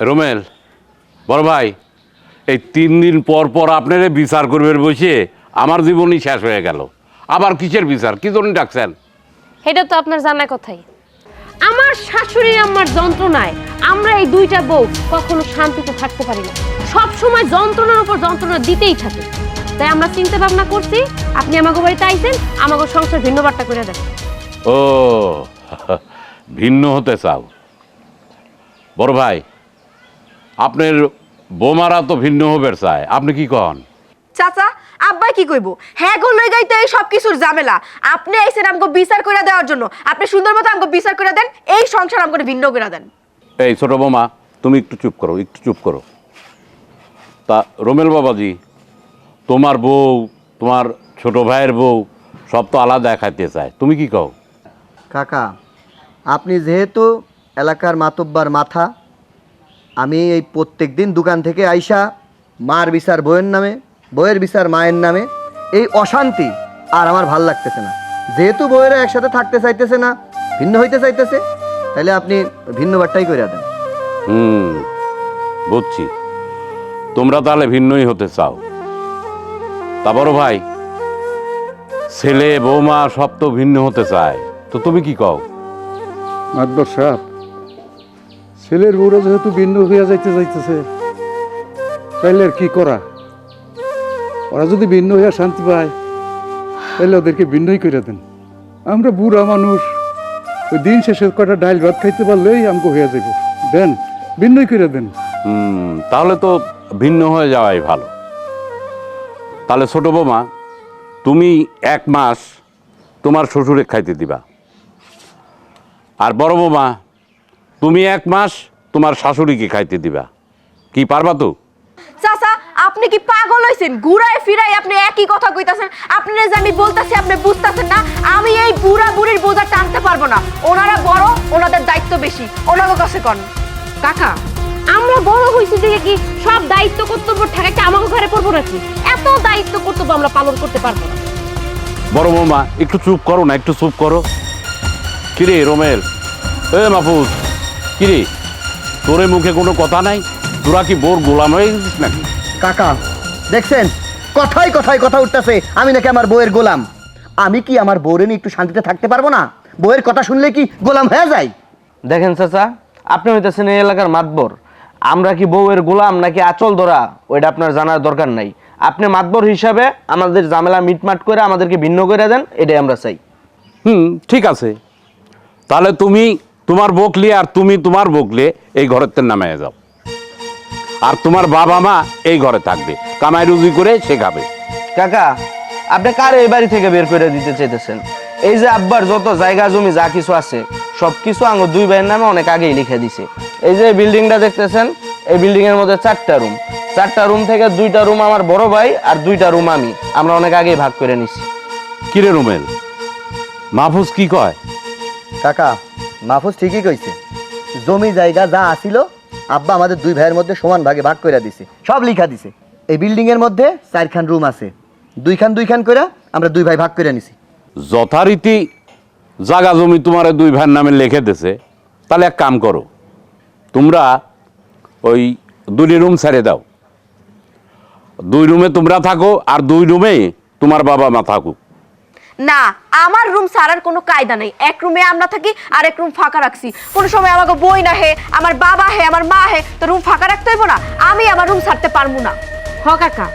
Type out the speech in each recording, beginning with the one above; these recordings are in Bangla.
রোমেল বড় ভাই এই তিন দিন পর পর আপনারে বিচার করবেন বসে আমার জীবনই শেষ হয়ে গেল। আবার কিসের বিচার? কি জন্য ডাকছেন? এটা তো আপনার জানা কথাই। আমার শাশুড়ি আমার যন্ত্রণায় আমরা এই দুইটা বউ কখনো শান্তিতে থাকতে পারি না। সব সময় যন্ত্রণার উপর যন্ত্রণা দিতেই থাকে। তাই আমরা চিন্তা ভাবনা করছি আপনি আমাকে বাড়িতে আইছেন আমাকে সংসার ভিন্ন বার্তা করে দেন। ও ভিন্ন হতে চাও। বড় ভাই আপনার বোমারা তো ভিন্ন হবে চায় আপনি কি কন? চাচা আব্বাই কি কইব? হ্যাঁ গো লই গাইতে এই সব কিছুর ঝামেলা। আপনি আইছেন আমাকে বিচার করে দেওয়ার জন্য। আপনি সুন্দর মতো আমাকে বিচার করে দেন এই সংসার আমাকে ভিন্ন করে দেন। এই ছোট বোমা তুমি একটু চুপ করো একটু চুপ করো। তা রোমেল বাবাজি তোমার বউ তোমার ছোট ভাইয়ের বউ সব তো আলাদা খাইতে চায়। তুমি কি কও? কাকা আপনি যেহেতু এলাকার মাতব্বার মাথা আমি এই প্রত্যেক দিন দোকান থেকে আইসা মার বিচার বইয়ের নামে বইয়ের বিচার মায়ের নামে এই অশান্তি আর আমার ভালো লাগতেছে না। যেহেতু বইয়েরা একসাথে থাকতে চাইতেছে না ভিন্ন হইতে চাইতেছে তাহলে আপনি ভিন্ন বারটাই করে দেন। হুম বুঝছি। তোমরা তাহলে ভিন্নই হতে চাও। তা বড় ভাই ছেলে বৌমা সব তো ভিন্ন হতে চায়। তো তুমি কি কও? মাতবর সাহেব ছেলের বউরা যেহেতু ভিন্ন হইয়া যাইতে যাইতেছে, তাইলে আর কি করা? ওরা যদি ভিন্ন হইয়া শান্তি পায় তাহলে ওদেরকে ভিন্নই করে দেন। আমরা বুড়া মানুষ, ওই দিন শেষে কটা ডাইল ভাত খাইতে পারলেই আমাকে হইয়া যাইব। দেন, ভিন্নই করে দেন। তাহলে তো ভিন্ন হয়ে যাওয়াই ভালো। তাহলে ছোট বৌমা, তুমি এক মাস তোমার শ্বশুরে খাইতে দিবা। আর বড় বৌমা তুমি এক মাস তোমার শাশুড়িকে খাইতে দিবা। কি পারবা তো? চাচা আপনি কি পাগল হইছেন? ঘুরায় ফিরাই আপনি একই কথা কইতাছেন। আপনি যে আমি বলতাছি আপনি বুঝতাছেন না। আমি এই বুড়া বুড়ির বোঝা টানতে পারব না। ওনারা বড় ওনাদের দায়িত্ব বেশি। ওনাদের কাছে কন। কাকা আমরা বড় হয়েছি দেখে কি সব দায়িত্ব কর্তব্য ঠেকাইতে আমাকে ঘরে পড়ব নাকি? এত দায়িত্ব কর্তব্য আমরা পালন করতে পারব না। বড় বৌমা একটু চুপ করো না একটু চুপ করো। কিরে রোমেল? এ মাহফুজ কিরে তোরে মুখে কোনো কথা নাই? তোরা কি বোর গোলাম হয়ে গেছিস নাকি? কাকা দেখছেন? কথাই কথাই কথা উঠতেছে আমি নাকি আমার বউয়ের গোলাম। আমি কি আমার বউরে নিয়ে একটু শান্তিতে থাকতে পারব না? বউয়ের কথা শুনলে কি গোলাম হয়ে যায়? দেখেন চাচা আপনি হইতেছেন এই এলাকার মাতবর। আমরা কি বউয়ের গোলাম নাকি আচল ধরা? ওইটা আপনার জানার দরকার নাই। আপনি মাতবর হিসাবে আমাদের ঝামেলা মিটমাট করে আমাদেরকে ভিন্ন করে দেন এটাই আমরা চাই। হুম ঠিক আছে। তাহলে তুমি তোমার বকলি আর তুমি তোমার বকলে এই ঘরের নামে যাও। আর তোমার বাবা মা এই ঘরে থাকবে। কামাই রুজি করে সে খাবে। কাকা আপনি কার এই বাড়ি থেকে বের করে দিতে চাইতেছেন? এই যে আব্বার যত জায়গা জমি যা কিছু আছে সব কিছু আঙুর দুই ভাইয়ের নামে অনেক আগেই লিখে দিছে। এই যে বিল্ডিংটা দেখতেছেন এই বিল্ডিং এর মধ্যে চারটা রুম। চারটা রুম থেকে দুইটা রুম আমার বড় ভাই আর দুইটা রুম আমি। আমরা অনেক আগেই ভাগ করে নিছি। কিরে রুমেল? মাহফুজ কি কয়? কাকা মাহফুজ ঠিকই কইছে, জমি জায়গা যা আসিল, আব্বা আমাদের দুই ভাইয়ের মধ্যে সমান ভাগে ভাগ করে দিছে। সব লিখা দিছে। এই বিল্ডিং এর মধ্যে চারখান রুম আছে। দুইখান দুইখান করে আমরা দুই ভাই ভাগ করে নিছি। যথারীতি জাগা জমি তোমার দুই ভাইয়ের নামে লিখে দিছে, তাহলে এক কাম করো, তোমরা ওই দুই রুম ছেড়ে দাও। দুই রুমে তোমরা থাকো, আর দুই রুমে তোমার বাবা মা থাকুক। না, আমার রুম সারার কোনো কায়দা নেই। এক রুমে আমরা থাকি আর এক রুম ফাঁকা রাখছি। কোনো সময় আমাকে বই না হে, আমার বাবা হে, আমার মা হে, তো রুম ফাঁকা রাখতে হইব না? আমি আমার রুম ছাড়তে পারব না। হ, কাকা।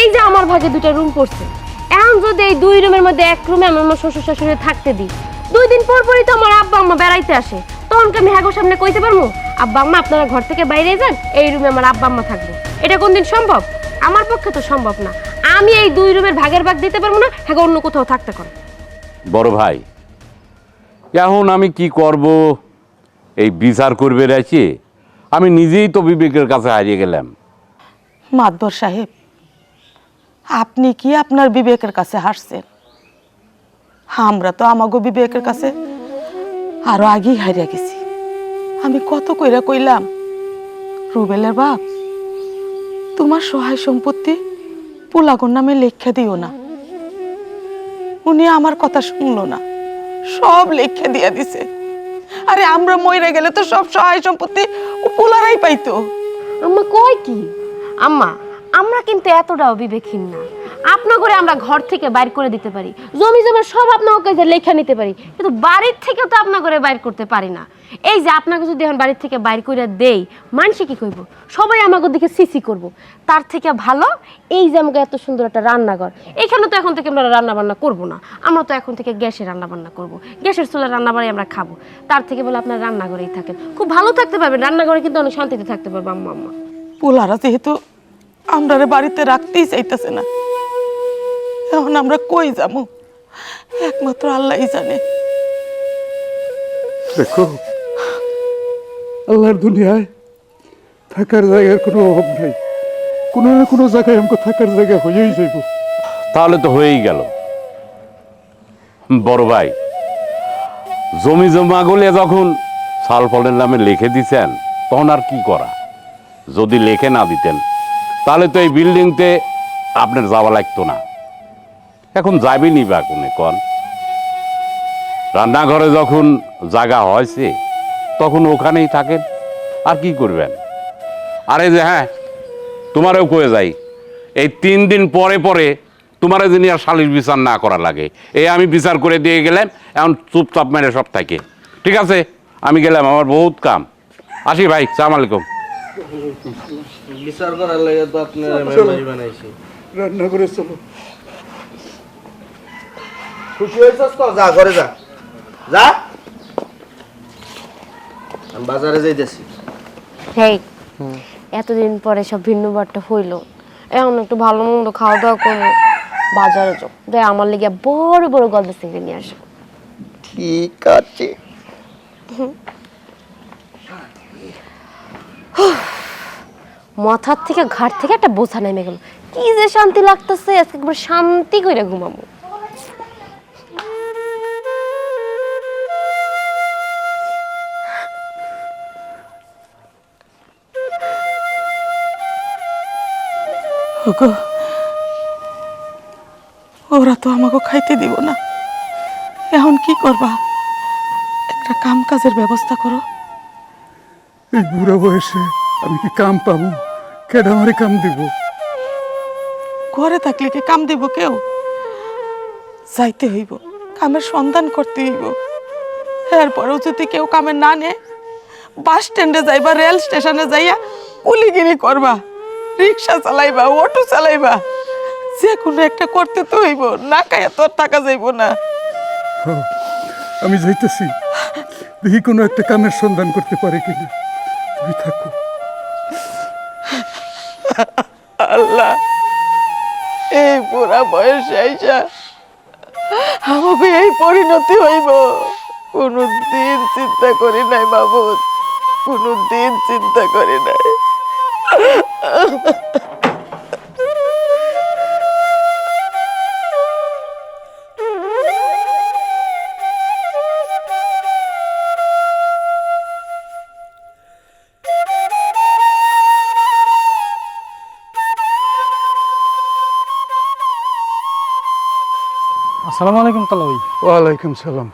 এই যে আমার ভাগে দুটো রুম পড়ছে। এখন যদি এই দুই রুমের মধ্যে এক রুমে আমি আমার শ্বশুর শাশুড়ি থাকতে দিই, দুই দিন পর পরই তো আমার আব্বা আম্মা বেড়াইতে আসে। তখন আমি হ্যাগোর সামনে কইতে পারব? আব্বা আম্মা, আপনারা ঘর থেকে বাইরে যান, এই রুমে আমার আব্বা আম্মা থাকবে। এটা কোনদিন সম্ভব? আমার পক্ষে তো সম্ভব না। আমি এই দুই রুমের ভাগের ভাগ দিতে পারব না হ্যাঁ অন্য কোথাও থাকতে কর। বড় ভাই এখন আমি কি করব? এই বিচার করবে রাখি আমি নিজেই তো বিবেকের কাছে হারিয়ে গেলাম। মাতবর সাহেব আপনি কি আপনার বিবেকের কাছে হাসছেন আমরা তো আমাগো বিবেকের কাছে আরও আগেই হারিয়ে গেছি। আমি কত কইরা কইলাম রুবেলের বাপ তোমার সহায় সম্পত্তি পোলাগর নামে লেখা দিও না। উনি আমার কথা শুনলো না। সব লেখা দিয়া দিছে। আরে আমরা মরে গেলে তো সব সহায় সম্পত্তি পোলারাই পাইতো। আম্মা কয় কি? আম্মা, আমরা কিন্তু এতটাও বিবেকহীন না। আপনার করে আমরা ঘর থেকে বাইর করে দিতে পারি। জমি জমা সব আপনার লেখা নিতে পারি। কিন্তু বাড়ির থেকে তো আপনার করে বাইর করতে পারি না। এই যে আপনাকে যদি এখন বাড়ির থেকে বাইর করে দেই, মানুষে কি করব? সবাই আমাকে দিকে সিসি করব। তার থেকে ভালো এই যে আমাকে এত সুন্দর একটা রান্নাঘর। এখানে তো এখন থেকে আমরা রান্না বান্না করব না। আমরা তো এখন থেকে গ্যাসে রান্নাবান্না করব। গ্যাসের চুলার রান্না বাড়ি আমরা খাব। তার থেকে বলে আপনার রান্নাঘরেই থাকেন। খুব ভালো থাকতে পারবেন। রান্নাঘরে কিন্তু অনেক শান্তিতে থাকতে পারব আম্মা আম্মা। পোলারা যেহেতু আমরারে বাড়িতে রাখতেই চাইতেছে না। এখন আমরা কই যাব? একমাত্র আল্লাহই জানে। দেখো আল্লাহর দুনিয়ায় থাকার জায়গার কোনো অভাব নাই। কোনো না কোনো জায়গায় আমাকে থাকার জায়গা হয়েই যাইব। তাহলে তো হয়েই গেল। বড় ভাই জমি জমাগুলো যখন সাল ফলের নামে লিখে দিছেন তখন আর কি করা? যদি লিখে না দিতেন তাহলে তো এই বিল্ডিংতে আপনার যাওয়া লাগতো না। এখন যাবেনি বা কোনে কন? রান্নাঘরে যখন জায়গা হয়েছে তখন ওখানেই থাকেন আর কি করবেন? আরে যে হ্যাঁ তোমারও কয়ে যাই এই তিন দিন পরে পরে তোমারে যিনি আর সালিশ বিচার না করা লাগে এই আমি বিচার করে দিয়ে গেলাম এখন চুপচাপ মেরে সব থাকে। ঠিক আছে? আমি গেলাম আমার বহুত কাম। আসি ভাই সালাম আলাইকুম। বিচার করার লাগে তো আপনার বানাইছি রান্না করে চলো। খুশি হয়েছিস তো? যা ঘরে যা। যা। আমি বাজারে যাইতেছি। হেই এতদিন পরে সব ভিন্ন বারটা হইল। এখন একটু ভালো মন্দ খাওয়া দাওয়া করব বাজারে যাও দেখ আমার লেগে বড় বড় গল্প চিংড়ি নিয়ে আসো ঠিক আছে। মাথার থেকে ঘাট থেকে একটা বোঝা নেমে গেল। কি যে শান্তি লাগতেছে আজকে একবার শান্তি করে ঘুমাবো। ওগো ওরা তো আমাকে খাইতে দিব না। এখন কি করবা? একটা কাম কাজের ব্যবস্থা করো। এই বুড়া বয়সে আমি কি কাম পাবো? কেডা আমারে কাম দিব? ঘরে থাকলে কি কাম দিব কেউ? যাইতে হইব কামের সন্ধান করতে হইব। এরপরেও যদি কেউ কামে না নে বাস স্ট্যান্ডে যাইবা রেল স্টেশনে যাইয়া কুলিগিরি করবা। রিক্সা চালাইবা অটো চালাইবা যে কোনো একটা করতে তো হইব না খাইয়া তোর টাকা যাইব না। আমি যাইতেছি। দেখি কোনো একটা কামের সন্ধান করতে পারে কিনা। তুমি থাকো। আল্লাহ এই পুরা বয়স আইসা আমাকে এই পরিণতি হইব। কোনো দিন চিন্তা করি নাই বাবু কোনো দিন চিন্তা করি নাই। আসসালামু আলাইকুম তালই। ওয়ালাইকুম সালাম।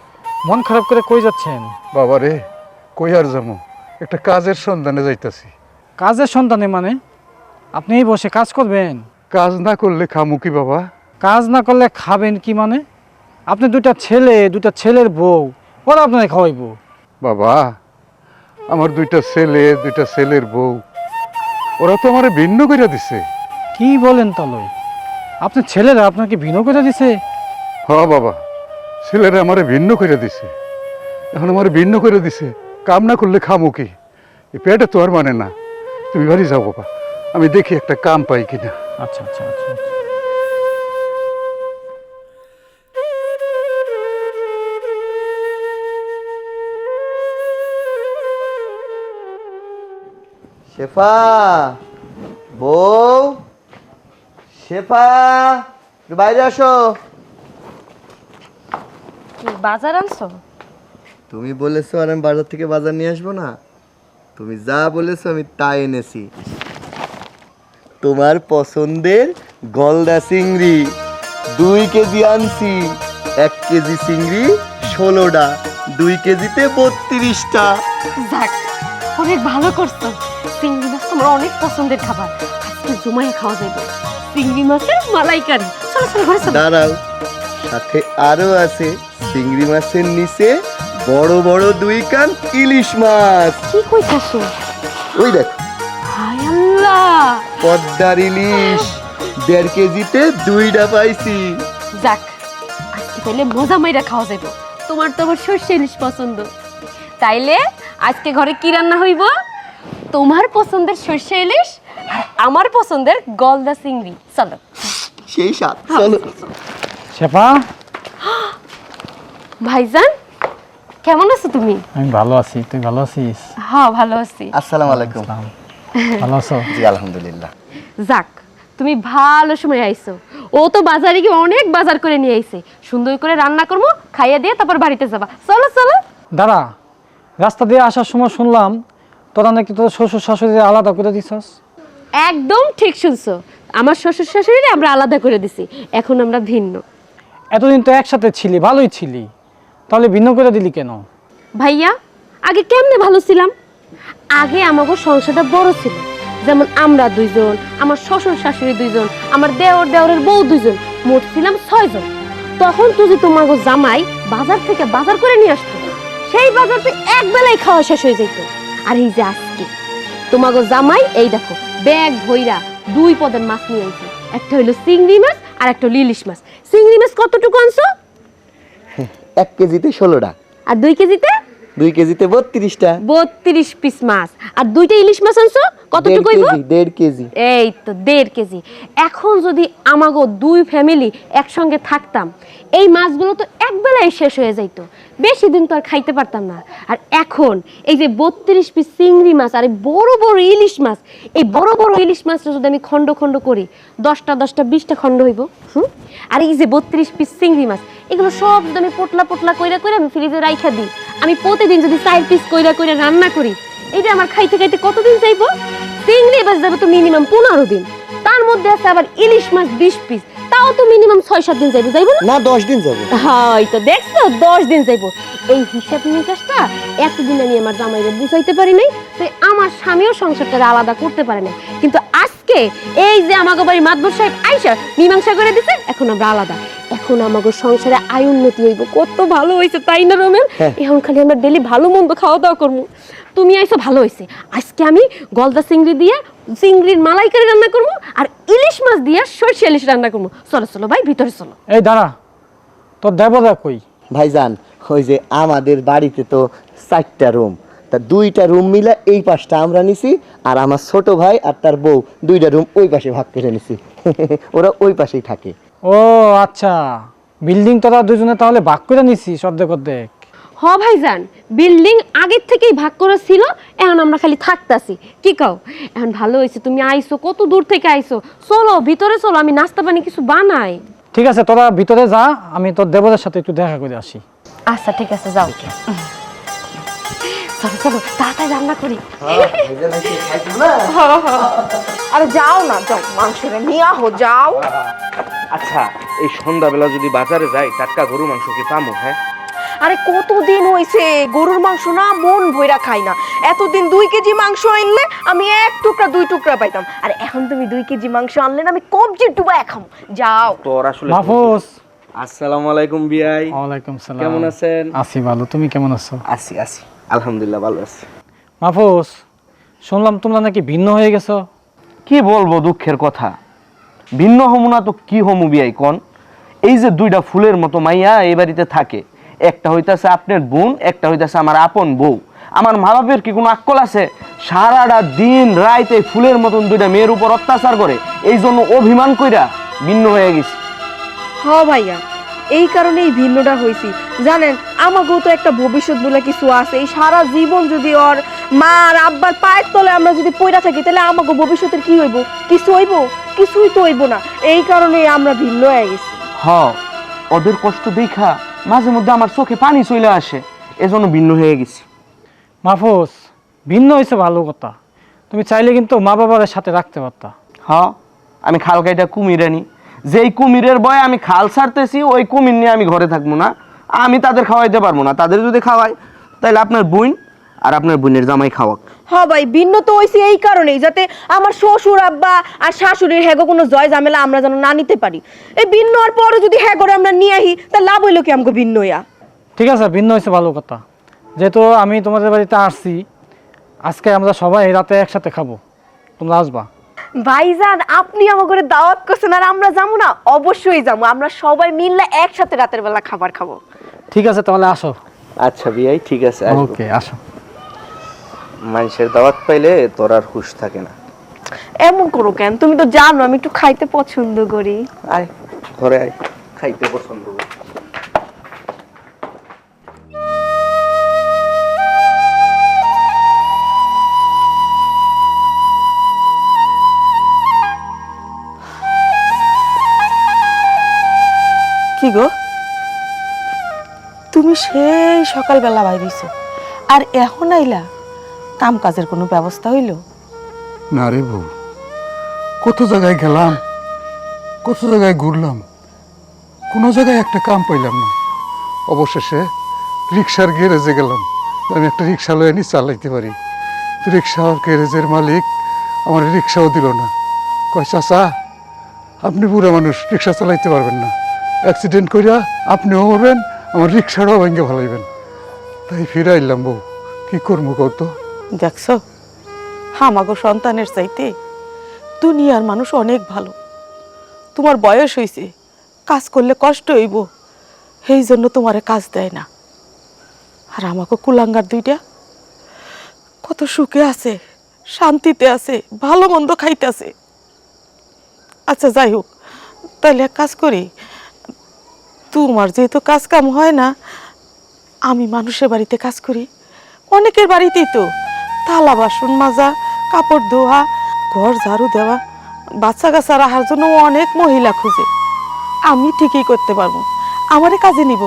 মন খারাপ করে কই যাচ্ছেন? বাবা রে কই আর যাব? একটা কাজের সন্ধানে যাইতাছি। কাজের সন্তানে মানে? আপনি বসে কাজ করবেন। কাজ না করলে খামু কি বাবা? কাজ না করলে খাবেন কি মানে? আপনি দুটা ছেলে দুটা ছেলের বউ ওরা আপনাকে খাওয়াইবো। বাবা আমার দুইটা ছেলে দুইটা ছেলের বউ ওরা তো আমারে ভিন্ন করে দিছে। কি বলেন তালই আপনার ছেলেরা আপনাকে ভিন্ন করে দিছে? হ বাবা ছেলেরা আমারে ভিন্ন করে দিছে। এখন আমার ভিন্ন করে দিছে কাম না করলে খামু কি? এই পেটে তো আর মানে না। তুমি বাড়ি যাও বাবা। আমি দেখি একটা কাম পাই কিনা। আচ্ছা আচ্ছা আচ্ছা। শেফা বউ। শেফা একটু বাইরে আসো। কি বাজার আনছো? তুমি বলেছ আর আমি বাজার থেকে বাজার নিয়ে আসব না। তুমি যা বলেছ আমি তাই এনেছি। তোমার পছন্দের গলদা চিংড়ি। দুই কেজি আনছি এক কেজি চিংড়ি ষোলোটা দুই কেজিতে বত্রিশটা। যাক অনেক ভালো করছ। চিংড়ি মাছ তোমার অনেক পছন্দের খাবার। আজকে জমায়ে খাওয়া যাবে। চিংড়ি মাছের মালাইকারি। চলো চলো ঘরে চলো। দাঁড়াও সাথে আরও আছে চিংড়ি মাছের নিচে বড় বড় দুই কান ইলিশ মাছ। কি কইতাছো? ওই দেখ পদ্মার ইলিশ। দেড় কেজিতে দুইটা পাইছি। যাক আজকে তাইলে মজা মাইরা খাওয়া যাবে তোমার তো আবার সর্ষে ইলিশ পছন্দ। তাইলে আজকে ঘরে কি রান্না হইব? তোমার পছন্দের সর্ষে ইলিশ আর আমার পছন্দের গলদা চিংড়ি। চলো। সেই সাত চলো। শেফা? ভাইজান কেমন আছো তুমি? আমি ভালো আছি। তুই ভালো আছিস? হ্যাঁ ভালো আছি। আসসালামু আলাইকুম। ভালো আছো? জি আলহামদুলিল্লাহ। যাক তুমি ভালো সময় আইছো। ও তো বাজারে গিয়ে অনেক বাজার করে নিয়ে আইছে। সুন্দর করে রান্না করব খাইয়ে দিয়ে তারপর বাড়িতে যাবা। চলো চলো। দাঁড়া রাস্তা দিয়ে আসার সময় শুনলাম তোরা নাকি তোর শ্বশুর শাশুড়ি আলাদা করে দিছস? একদম ঠিক শুনছো। আমার শ্বশুর শাশুড়ি আমরা আলাদা করে দিছি এখন আমরা ভিন্ন। এতদিন তো একসাথে ছিলি ভালোই ছিলি। তাহলে ভিন্ন করে দিলি কেন? ভাইয়া আগে কেমনে ভালো ছিলাম? আগে আমাকে সংসারটা বড় ছিল। যেমন আমরা দুইজন আমার শ্বশুর শাশুড়ি দুইজন আমার দেওর দেওরের বউ দুইজন মোট ছিলাম ছয়জন। তখন তুই তোমাকে জামাই বাজার থেকে বাজার করে নিয়ে আসতো সেই বাজার তো এক বেলায় খাওয়া শেষ হয়ে যেত আর এই যে আজকে তোমাকে জামাই এই দেখো ব্যাগ ভইরা দুই পদের মাছ নিয়ে আইছে। একটা হইল চিংড়ি মাছ আর একটা লিলিশ মাছ। চিংড়ি মাছ কতটুকু আনছো? এক কেজিতে ষোলোটা। আর দুই কেজিতে? দুই কেজিতে বত্রিশটা। বত্রিশ পিস মাছ। আর দুইটা ইলিশ মাছ আনছো? কতটুকু দেড় কেজি এই তো দেড় কেজি। এখন যদি আমাগো দুই ফ্যামিলি একসঙ্গে থাকতাম এই মাছগুলো তো একবেলায় শেষ হয়ে যাইতো। বেশি দিন তো আর খাইতে পারতাম না। আর এখন এই যে বত্রিশ পিস চিংড়ি মাছ আর বড় বড় ইলিশ মাছ এই বড় বড় ইলিশ মাছটা যদি আমি খণ্ড খণ্ড করি দশটা দশটা বিশটা খণ্ড হইব হুম? আর এই যে বত্রিশ পিস চিংড়ি মাছ এগুলো সব যদি আমি পোটলা পোটলা কইরা কইরা আমি ফ্রিজে রাইখা দিই আমি প্রতিদিন যদি চার পিস কইরা কইরা রান্না করি এটা আমার খাইতে খাইতে কতদিন যাইবো? চিংড়ি মাছ যাবে তো মিনিমাম পনেরো দিন। তার মধ্যে আছে আবার ইলিশ মাছ বিশ পিস তাও তো মিনিমাম ছয় সাত দিন যাইবো যাইবো না? দশ দিন যাব। হয় তো দেখছ দশ দিন যাইবো। এই হিসাব নিকাশটা এতদিন আমি আমার জামাইরে বুঝাইতে পারি নাই তো আমার স্বামীও সংসারটা আলাদা করতে পারে না কিন্তু আজকে এই যে আমাকে বাড়ি মাতবর সাহেব আইসা মীমাংসা করে দিছে এখন আমরা আলাদা। এখন আমাকে সংসারে আয় উন্নতি হইব কত ভালো হয়েছে তাই না রোমেন? এখন খালি আমরা ডেলি ভালো মন্দ খাওয়া দাওয়া করব। তুমি আইসো ভালো হয়েছে আজকে আমি গলদা চিংড়ি দিয়ে চিংড়ির মালাইকারি রান্না করব আর ইলিশ মাছ দিয়ে সর্ষে ইলিশ রান্না করব। চলো চলো ভাই ভিতরে চলো। এই দাঁড়া। তোর দেবদা কই? ভাইজান ওই যে আমাদের বাড়িতে তো চারটা রুম। তা দুইটা রুম মিলে এই পাশটা আমরা নিছি আর আমার ছোট ভাই আর তার বউ দুইটা রুম ওই পাশে ভাগ করে নিছি। ওরা ওই পাশেই থাকে। ও আচ্ছা। বিল্ডিং তোরা দুজনে তাহলে ভাগ করে নিছিস অর্ধেক অর্ধেক। হ ভাইজান বিল্ডিং আগের থেকেই ভাগ করা ছিল এখন আমরা খালি থাকতাছি কি কও? এখন ভালো হয়েছে তুমি আইছো কত দূর থেকে আইছো চলো ভিতরে চলো আমি নাস্তা পানি কিছু বানাই। ঠিক আছে তোরা ভিতরে যা আমি তোর দেবদের সাথে একটু দেখা করে আসি। আচ্ছা ঠিক আছে যাও। চলো চলো তাড়াতাড়ি রান্না করি। আরে যাও না যাও মাংসটা নিয়ে আহো যাও। আচ্ছা এই সন্ধ্যাবেলা যদি বাজারে যাই টাটকা গরু মাংস কি পামো হ্যাঁ? আরে কতদিন হইছে? গরুর মাংস না মন ভইরা খাই না। এতদিন দুই কেজি মাংস আনলে আমি এক টুকরা দুই টুকরা পাইতাম। আর এখন তুমি দুই কেজি মাংস আনলে না আমি কবজি ডুবা খাম। যাও। তোর আসলে মাহফুজ। আসসালামু আলাইকুম বিআই। ওয়ালাইকুম সালাম। কেমন আছেন? আছি ভালো। তুমি কেমন আছো? আছি আছি। আলহামদুলিল্লাহ ভালো আছি। মাহফুজ শুনলাম তোমরা নাকি ভিন্ন হয়ে গেছো। কি বলব দুঃখের কথা? ভিন্ন হমু না তো কি হমু বিয়াই কোন? এই যে দুইটা ফুলের মতো মাইয়া এই বাড়িতে থাকে। একটা হইতাছে আপনার বোন একটা হইতাছে আমার আপন বউ। আমার মা বাপের কি কোনো আক্কল আছে? সারাটা দিন রাইতে ফুলের মতন দুইটা মেয়ের উপর অত্যাচার করে। এই জন্য অভিমান কইরা ভিন্ন হয়ে গেছি। হ ভাইয়া এই কারণে এই ভিন্নটা হয়েছি জানেন আমাকেও তো একটা ভবিষ্যৎ বলে কিছু আছে। এই সারা জীবন যদি ওর মা আর আব্বার পায়ের তলে আমরা যদি পইরা থাকি তাহলে আমাকে ভবিষ্যতের কি হইব? কিছু হইব? কিছুই তো হইব না। এই কারণে আমরা ভিন্ন হয়ে গেছি। হ ওদের কষ্ট দেখা মাঝে মধ্যে আমার চোখে পানি চলে আসে এজন্য ভিন্ন হয়ে গেছি। মাহফুজ ভিন্ন হয়েছে ভালো কথা। তুমি চাইলে কিন্তু মা বাবার সাথে রাখতে পারতা। হ্যাঁ আমি খাল কাইটা কুমির আনি। যেই কুমিরের বয় আমি খাল ছাড়তেছি ওই কুমির নিয়ে আমি ঘরে থাকব না। আমি তাদের খাওয়াইতে পারব না। তাদের যদি খাওয়াই তাহলে আপনার বোন আর আপনার বোনের জামাই খাওয়াক। হ্যাঁ ভাই ভিন্ন তো হয়েছে এই কারণেই যাতে আমার শ্বশুর আব্বা আর শাশুড়ির হ্যাগো কোনো জয় ঝামেলা আমরা যেন না নিতে পারি। এই ভিন্ন হওয়ার পরে যদি হ্যাঁ করে আমরা নিয়ে আহি তা লাভ হইল কি আমাকে ভিন্ন হইয়া? ঠিক আছে ভিন্ন হয়েছে ভালো কথা। যেহেতু আমি তোমাদের বাড়িতে আসছি আজকে আমরা সবাই রাতে একসাথে খাব। তোমরা আসবা। ভাইজান আপনি আমাকে দাওয়াত করছেন আর আমরা যাব না? অবশ্যই যাব। আমরা সবাই মিললে একসাথে রাতের বেলা খাবার খাব। ঠিক আছে তাহলে আসো। আচ্ছা বিয়াই ঠিক আছে ওকে আসো। মানুষের দাওয়াত পাইলে তোর আর হুশ থাকে না। এমন করো কেন? তুমি তো জানো আমি একটু খাইতে পছন্দ করি। আয় ঘরে আয় খাইতে পছন্দ করি। কি গো? তুমি সেই সকালবেলা বাইরেছ আর এখন আইলা? কাম কাজের কোনো ব্যবস্থা হইল? না রে বউ। কত জায়গায় গেলাম, কত জায়গায় ঘুরলাম, কোনো জায়গায় একটা কাম পাইলাম না। অবশেষে রিক্সার গ্যারেজে গেলাম। আমি একটা রিক্সা লয়ে নি চালাইতে পারি। রিক্সা গ্যারেজের মালিক আমার রিক্সাও দিল না। কয়, চাচা, আপনি বুড়া মানুষ, রিক্সা চালাইতে পারবেন না। অ্যাক্সিডেন্ট করিয়া আপনিও মরবেন, আমার রিক্সাটাও ভেঙে ফেলাইবেন। তাই ফিরে আইলাম বউ। কী করব কত দেখছ? আমাগো সন্তানের চাইতে দুনিয়ার মানুষ অনেক ভালো। তোমার বয়স হয়েছে কাজ করলে কষ্ট হইব সেই জন্য তোমারে কাজ দেয় না। আর আমাকে কুলাঙ্গার দুইটা কত সুখে আছে, শান্তিতে আছে, ভালো মন্দ খাইতেছে। আচ্ছা যাই হোক, তাহলে এক কাজ করি। তোমার যেহেতু কাজ কাম হয় না, আমি মানুষের বাড়িতে কাজ করি, অনেকের বাড়িতেই তো। থালা, বাসন মাজা, কাপড় ধোয়া, ঘর ঝাড়ু দেওয়া, বাচ্চা কাচ্চা রাখার জন্য অনেক মহিলা খুঁজে। আমি ঠিকই করতে পারব, আমারে কাজে নিব।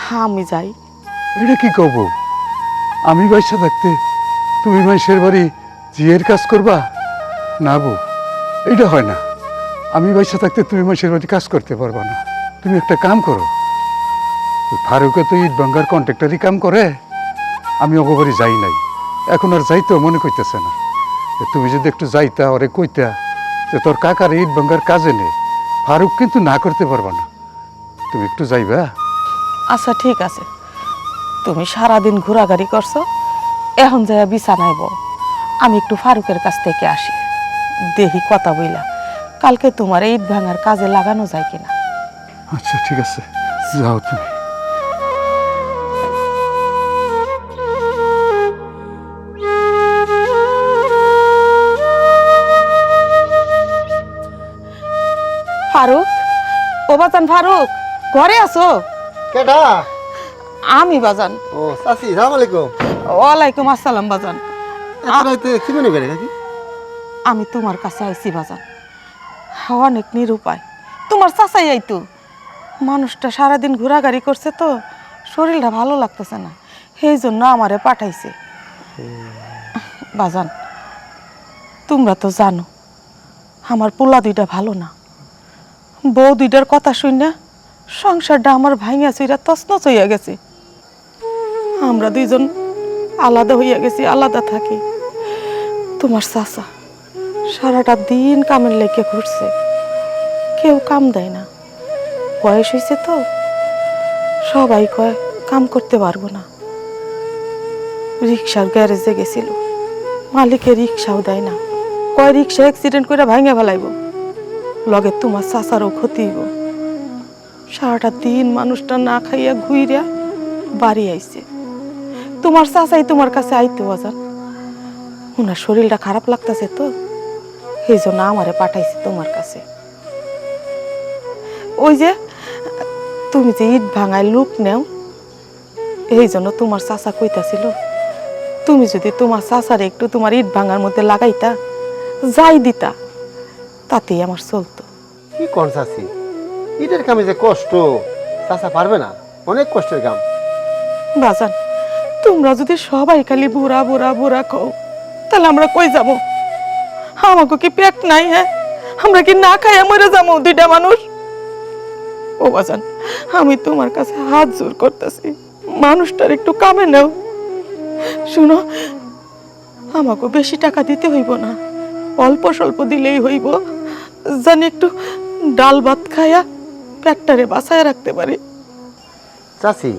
হ্যাঁ আমি যাই। এটা কি কব? আমি বাইসা থাকতে তুমি মানুষের বাড়ি জিয়ের কাজ করবা? না বউ এটা হয় না। আমি বাইসা থাকতে তুমি মানুষের বাড়ি কাজ করতে পারবা না। তুমি একটা কাম করো। ফারুকে তো ইট ভাঙ্গার কন্ট্রাক্টারই কাম করে। আমি বাড়ি যাই নাই। এখন আর যাইতেও মনে করতেছে না। তুমি যদি একটু যাইতা ওরে কইতা যে তোর কাকার ইট ভাঙ্গার কাজে নেই ফারুক কিন্তু না করতে পারবা না। তুমি একটু যাইবা? আচ্ছা ঠিক আছে। তুমি সারাদিন ঘোরাঘুরি করছ এখন যাইয়া বিছানায় বউ। আমি একটু ফারুকের কাছ থেকে আসি। দেহি কথা বইলা কালকে তোমার ইট ভাঙার কাজে লাগানো যায় কিনা। আচ্ছা ঠিক আছে। যাও তুমি। ফারুক? ও বাজান ফারুক ঘরে আছো? কেটা আমি বাজান। ও চাচি সালাম আলাইকুম। ওয়ালাইকুম আসসালাম বাজান। কি মনে করে কাকি আমি তোমার কাছে আইছি বাজান। অনেক নিরুপায়। তোমার চাচাই আইতো। মানুষটা সারাদিন ঘোরাঘুরি করছে তো শরীরটা ভালো লাগতেছে না। সেই জন্য আমারে পাঠাইছে। বাজান তোমরা তো জানো আমার পোলা দুইটা ভালো না। বউ দুইটার কথা শুন না, সংসারটা আমার ভাঙিয়া চুইরা তছনছ হইয়া গেছে। আমরা দুইজন আলাদা হইয়া গেছি, আলাদা থাকি। তোমার চাচা সারাটা দিন কামের লেগে ঘুরছে, কেউ কাম দেয় না। বয়স হয়েছে তো, সবাই কয়, কাম করতে পারব না। রিক্সার গ্যারেজে গেছিল মালিকে রিক্সাও দেয় না। কয়, রিক্সা অ্যাক্সিডেন্ট করে ভাঙে ফেলাইব? লগে তোমার চাচারও ক্ষতি হইব। সারাটা দিন মানুষটা না খাইয়া ঘুইরা বাড়ি আইছে। তোমার চাচাই তোমার কাছে আইতে বাজান ওনার শরীরটা খারাপ লাগতেছে তো সেই জন্য আমারে পাঠাইছে তোমার কাছে। ওই যে, তুমি যে ইট ভাঙায় লুক নেও এই জন্য তোমার চাচা কইতাছিল, তুমি যদি তোমার চাচারে একটু তোমার ইট ভাঙার মধ্যে লাগাইতা, যাই দিতা। তাতেই আমার চলতো। কি কোন চাষি ইটের কামে যে কষ্ট চাষা পারবে না। অনেক কষ্টের কাম। বাজান তোমরা যদি সবাই খালি বুড়া বুড়া বুড়া কও তাহলে আমরা কই যাব? আমাকে কি পেট নাই হ্যাঁ? আমরা কি না খাই মরে যাব দুইটা মানুষ? ও বাজান আমি তোমার কাছে হাত জোর করতেছি। মানুষটার একটু কামে নাও। শুনো আমাকে বেশি টাকা দিতে হইব না। অল্প স্বল্প দিলেই হইব। জানি একটু ডাল ভাত খাইয়া পেটটারে বাঁচায় রাখতে পারি। চাচি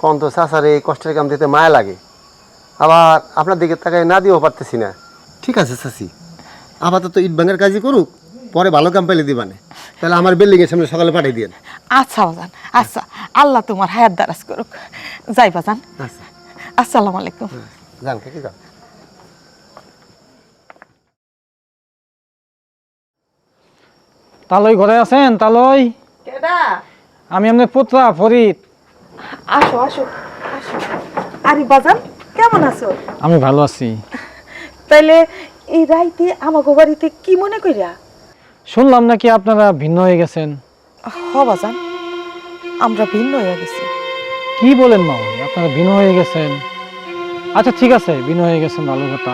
কোন তো চাচার এই কষ্টের কাম দিতে মায়া লাগে। আবার আপনার দিকে তাকায় না দিয়েও পারতেছি না। ঠিক আছে চাচি আপাতত ইট ভাঙার কাজই করুক পরে ভালো কাম পেলে দিবানে। তাহলে আমার বিল্ডিংয়ের সামনে সকালে পাঠিয়ে দিয়েন। আচ্ছা বাজান আচ্ছা আল্লাহ তোমার হায়াত দারাজ করুক। যাই বাজান। আচ্ছা। আসসালামু আলাইকুম। যান কি যান। তালই ঘরে আছেন? তালই? কেডা? আমি আপনার পুত্রা ফরিদ। আসো আসো আসো। আরে বাজান কেমন আছো? আমি ভালো আছি। তাইলে এই রাইতে আমাগো বাড়িতে কি মনে কইরা? শুনলাম নাকি আপনারা ভিন্ন হয়ে গেছেন। হ বাজান আমরা ভিন্ন হয়ে গেছি। কি বলেন মা আপনারা ভিন্ন হয়ে গেছেন? আচ্ছা ঠিক আছে ভিন্ন হয়ে গেছেন ভালো কথা।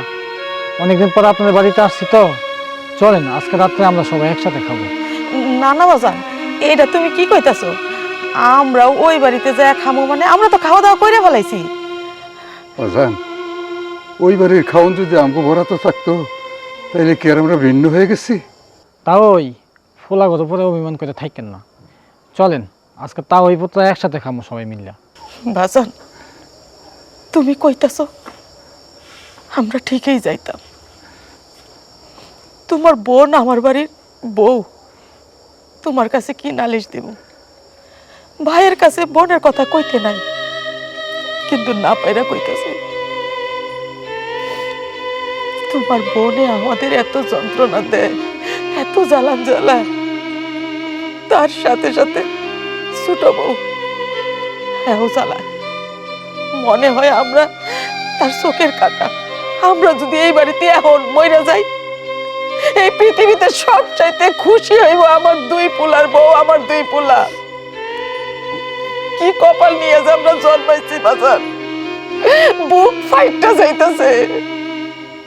অনেকদিন পর আপনাদের বাড়িতে আসছি তো। চলেন আজকে রাত্রে আমরা সবাই একসাথে খাব। না না বাজান এটা তুমি কি কইতাছো? আমরা ওই বাড়িতে যা খামো মানে আমরা তো খাওয়া দাওয়া করে ফেলাইছি। বাজান ওই বাড়ির খাওন যদি আমগো ভরা তো থাকতো তাইলে কি আর আমরা ভিন্ন হয়ে গেছি? তাও ওই ফোলাগত পরে অভিমান করে থাকেন না। চলেন আজকে তাও ওই পুত্র একসাথে খাব সবাই মিললে। বাজান তুমি কইতাছো আমরা ঠিকই যাইতাম। তোমার বোন আমার বাড়ির বউ। তোমার কাছে কি নালিশ দিব? ভাইয়ের কাছে বোনের কথা কইতে নাই, কিন্তু না পাইরা কইতাছে। তোমার বোনে আমাদের এত যন্ত্রণা দেয়, এত জ্বালান জ্বালায় তার সাথে সাথে ছোট বউ হ্যাঁ জ্বালায়। মনে হয় আমরা তার চোখের কাটা। আমরা যদি এই বাড়িতে এখন মইরা যাই এই পৃথিবীতে সব চাইতে খুশি হইব আমার দুই পুলার বউ, আমার দুই পুলা কি কপাল নিয়ে যে আমরা জন্মাইছি, বাজার? বুক ফাইটটা যাইতাছে।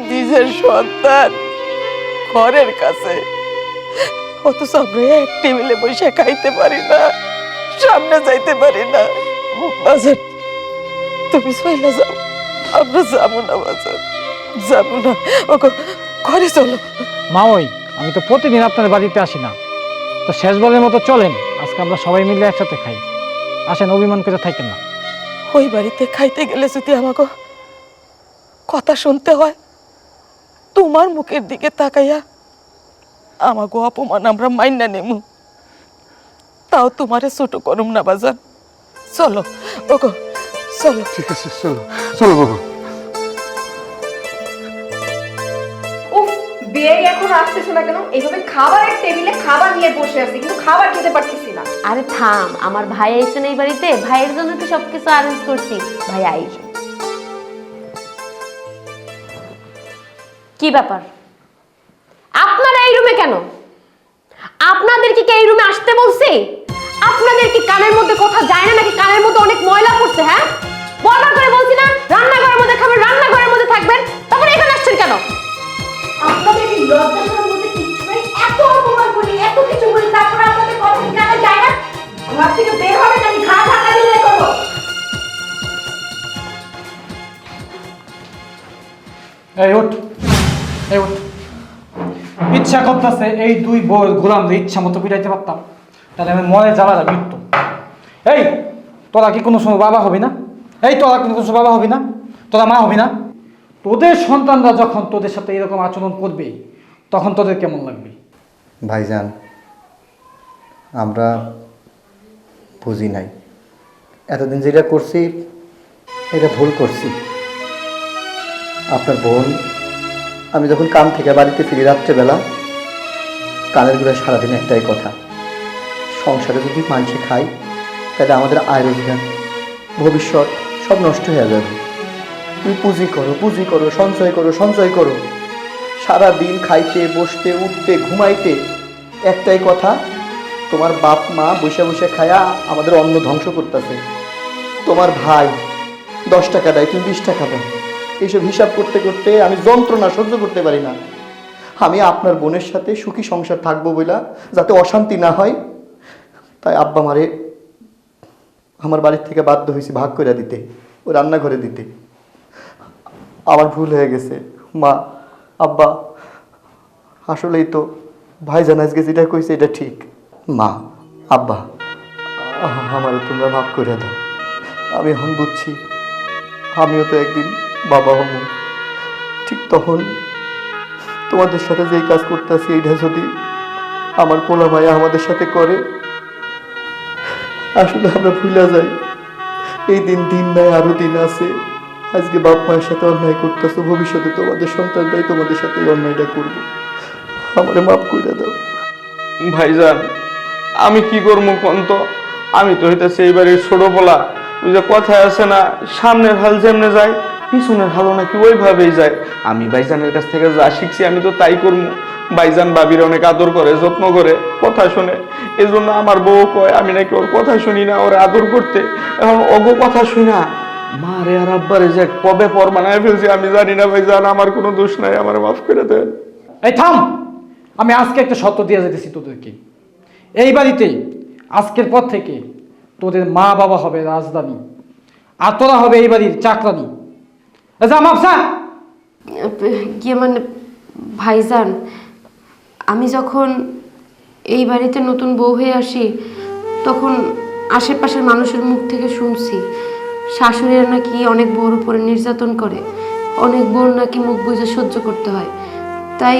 নিজের সন্তান ঘরের কাছে। অথচ আমরা এক টেবিলে বসে খাইতে পারি না, সামনে যাইতে পারি না। বাজার, তুমি চলে যাও। আমরা যাব না, বাজার। যাব না। ওকে ঘরে চলো। মা ওই আমি তো প্রতিদিন আপনার বাড়িতে আসি না। তো শেষবারের মতো চলেন আজকে আমরা সবাই মিলে একসাথে খাই। আসেন অভিমান করে থাকেন না। ওই বাড়িতে খাইতে গেলে যদি আমাকে কথা শুনতে হয় তোমার মুখের দিকে তাকাইয়া আমাকে অপমান আমরা মাইনা নেমু। তাও তোমারে ছোট করুম না বাজান। চলো ওগো চলো। ঠিক আছে চলো। চলো বাবা বিয়ে এখন আসতেছে না কেন এইভাবে খাবারের টেবিলে খাবার নিয়ে বসে আছি কিন্তু খাবার খেতে পারতেছি না। আরে থাম আমার ভাই আইসেন এই বাড়িতে? ভাইয়ের জন্য তো সবকিছু অ্যারেঞ্জ করছি। ভাই আইস। কি ব্যাপার? আপনারা এই রুমে কেন? আপনাদের কি এই রুমে আসতে বলছি? আপনাদের কি কানের মধ্যে কথা যায় না নাকি কানের মধ্যে অনেক ময়লা পড়ছে হ্যাঁ? বারবার করে বলছি না রান্নাঘরের মধ্যে খাবেন রান্নাঘরের মধ্যে থাকবেন তারপরে এখানে আসছেন কেন? আপনাদের এই ইচ্ছা করতেছে এই দুই গোলাম ইচ্ছা মতো পিটাইতে পারতাম, তাহলে আমি মনে জ্বালাটা মৃত্যু এই, তোরা কি কোনো সময় বাবা হবি না? এই, তোরা কোনো সময় বাবা হবি না? তোরা মা হবি না? তোদের সন্তানরা যখন তোদের সাথে এরকম আচরণ করবে তখন তোদের কেমন লাগবে? ভাইজান, আমরা বুঝি নাই। এতদিন যেটা করছি, এটা ভুল করছি। আপনার বোন, আমি যখন কাম থেকে বাড়িতে ফিরি রাত্রেবেলা, কানেরগুলো সারাদিন একটাই কথা। সংসারে যদি মানুষে খাই, তাহলে আমাদের আয় রোজগার, ভবিষ্যৎ সব নষ্ট হয়ে যাবে। তুমি পুঁজি করো পুঁজি করো, সঞ্চয় করো সঞ্চয় করো। সারা দিন খাইতে, বসতে, উঠতে, ঘুমাইতে একটাই কথা, তোমার বাপ মা বসে বসে খায়া আমাদের অন্ন ধ্বংস করতেছে। তোমার ভাই দশ টাকা দেয়, তুমি বিশ টাকা দাও। এইসব হিসাব করতে করতে আমি যন্ত্রণা সহ্য করতে পারি না। আমি আপনার বোনের সাথে সুখী সংসার থাকব বইলা যাতে অশান্তি না হয়। তাই আব্বা মারে আমার বাড়ির থেকে বাধ্য হয়েছি ভাগ করে দিতে, ও রান্নাঘরে দিতে। আমার ভুল হয়ে গেছে। মা আব্বা, আসলেই তো ভাইজান আজকে যেটা কইছে এটা ঠিক। মা, আব্বা, আমার তোমরা মাফ করে দাও। আমি এখন বুঝছি, আমিও তো একদিন বাবা হব। ঠিক তখন তোমাদের সাথে যেই কাজ করতেছি, এইটা যদি আমার পোলা ভাইয়া আমাদের সাথে করে, আসলে আমরা ভুলে যাই। এই দিন দিন নাই, আরও দিন আছে। আজকে বাপ মায়ের সাথে অন্যায় করতেছো, ভবিষ্যতে তোমাদের সন্তানটাই তোমাদের সাথে অন্যায়টা করবে। আমারে মাফ করে দাও। ভাইজান, আমি কি করব কোন তো আমি তো হইতেছে এই বাড়ির ছোট বলা ওই যে কথায় আছে না, সামনের হাল যেমনে যায়, পিছনের হালও নাকি ওইভাবেই যায়। আমি ভাইজানের কাছ থেকে যা শিখছি আমি তো তাই করব। ভাইজান বাবির অনেক আদর করে, যত্ন করে, কথা শুনে। এই জন্য আমার বউ কয়, আমি নাকি ওর কথা শুনি না, ওর আদর করতে। এখন অগো কথা শুনি। মা রে আর আব্বারে যে কবে পর বানায় ফেলছি আমি জানি না ভাইজান আমার কোনো দোষ নাই আমার মাফ করে দেন। এই থাম! আমি আজকে একটা সত্য দিয়ে যেতেছি তোদেরকে। এই বাড়িতেই আজকের পর থেকে তোদের মা বাবা হবে রাজধানী আর তোরা হবে এই বাড়ির চাকরানি। যা মাপসা গিয়ে মানে ভাইজান আমি যখন এই বাড়িতে নতুন বউ হয়ে আসি তখন আশেপাশের মানুষের মুখ থেকে শুনছি। শাশুড়িরা নাকি অনেক বউর উপরে নির্যাতন করে। অনেক বউর নাকি মুখ বুঝে সহ্য করতে হয়। তাই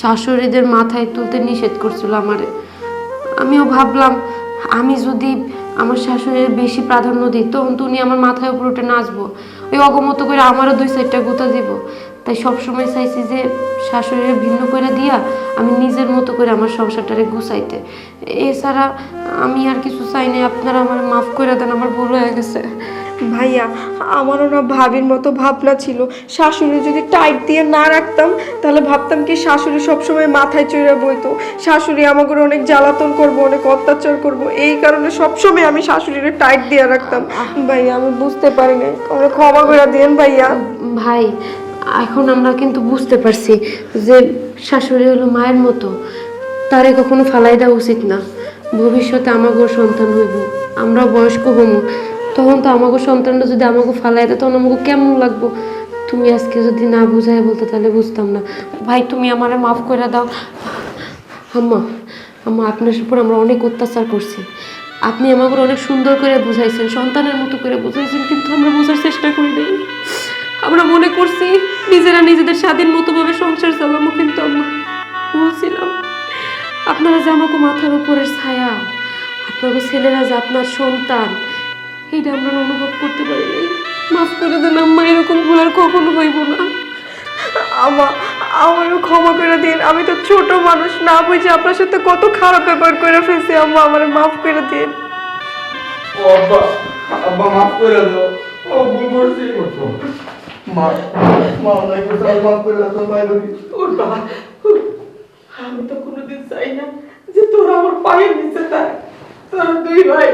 শাশুড়িদের মাথায় তুলতে নিষেধ করছিল আমারে। আমিও ভাবলাম, আমি যদি আমার শাশুড়ির বেশি প্রাধান্য দিই, তখন উনি আমার মাথায় উপর উঠে নাচবো। ওই অগমত করে আমারও দুই সাইডটা গুতা দিব। তাই সবসময় চাইছি যে শাশুড়ির ভিন্ন করে দিয়া আমি নিজের মতো করে আমার সংসারটারে গুছাইতে। এছাড়া আমি আর কিছু চাই না আপনারা আমার মাফ করে দেন, আমার ভুল হয়ে গেছে। ভাইয়া, আমারও না ভাবির মতো ভাবনা ছিল। শাশুড়ি যদি টাইট দিয়ে না রাখতাম, তাহলে ভাবতাম কি শাশুড়ি সবসময় মাথায় চড়ে বইতো। শাশুড়ি আমাকে অনেক জ্বালাতন করব, অনেক অত্যাচার করব। এই কারণে সবসময় আমি শাশুড়িরে টাইট দিয়ে রাখতাম। ভাইয়া, আমি বুঝতে পারি না আমরা ক্ষমা করে দিন ভাইয়া। ভাই, এখন আমরা কিন্তু বুঝতে পারছি যে শাশুড়ি হলো মায়ের মতো। তারে কখনো ফালাই দেওয়া উচিত না। ভবিষ্যতে আমাকেও সন্তান হইব। আমরা বয়স্ক হমু। তখন তো আমাকে সন্তানটা যদি আমাকে ফালাই দেয় তখন আমাকে কেমন লাগবো? তুমি আজকে যদি না বুঝাই বলতে তাহলে বুঝতাম না। ভাই তুমি আমারে মাফ করে দাও। আম্মা আম্মা আপনার উপর আমরা অনেক অত্যাচার করছি। আপনি আমাকে অনেক সুন্দর করে বুঝাইছেন সন্তানের মতো করে বুঝাইছেন কিন্তু আমরা বোঝার চেষ্টা করি নাই। আমরা মনে করছি নিজেরা নিজেদের স্বাধীন মতোভাবে সংসার চালাবো কিন্তু আমরা বলছিলাম আপনারা যে আমাকে মাথার উপরের ছায়া আপনাকে ছেলেরা যে আপনার সন্তান এইটা আমরা অনুভব করতে পারি নাই মাফ করে দেন আম্মা এরকম ভুল আর কখনো হইব না। আমা আমারও ক্ষমা করে দিন। আমি তো ছোট মানুষ না বুঝে আপনার সাথে কত খারাপ ব্যাপার করে ফেলছি আম্মা আমার মাফ করে দিন। ও আব্বা আব্বা মাফ করে দাও। ও ভুল করছি। মা মা অন্যায় আমি মাফ করে দাও ভাই আমি তো কোনোদিন চাই না যে তোরা আমার পায়ের নিচে থাক। তোরা দুই ভাই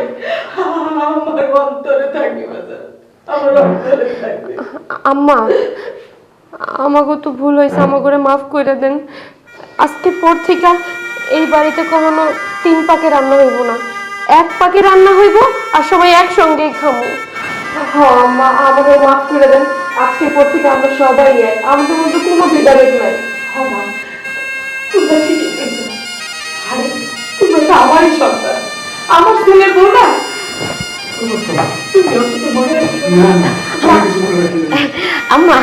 আমার অন্তরে থাকবে বাজার আমার অন্তরে থাকবে। আম্মা আমাকে তো ভুল হয়েছে আমাকে মাফ করে দেন। আজকে পর থেকে এই বাড়িতে কখনো তিন পাকে রান্না হইব না। এক পাকে রান্না হইব আর সবাই একসঙ্গেই খাব হ্যাঁ আমাকে মাফ করে দেন। আজকে পর থেকে আমরা সবাই এক। আমাদের মধ্যে কোনো ভেদাভেদ নাই। ক্ষমা তোমরা ঠিকই আরে তোমরা তো আমারই সন্তান। আমার ছেলের বউ না? আম্মা।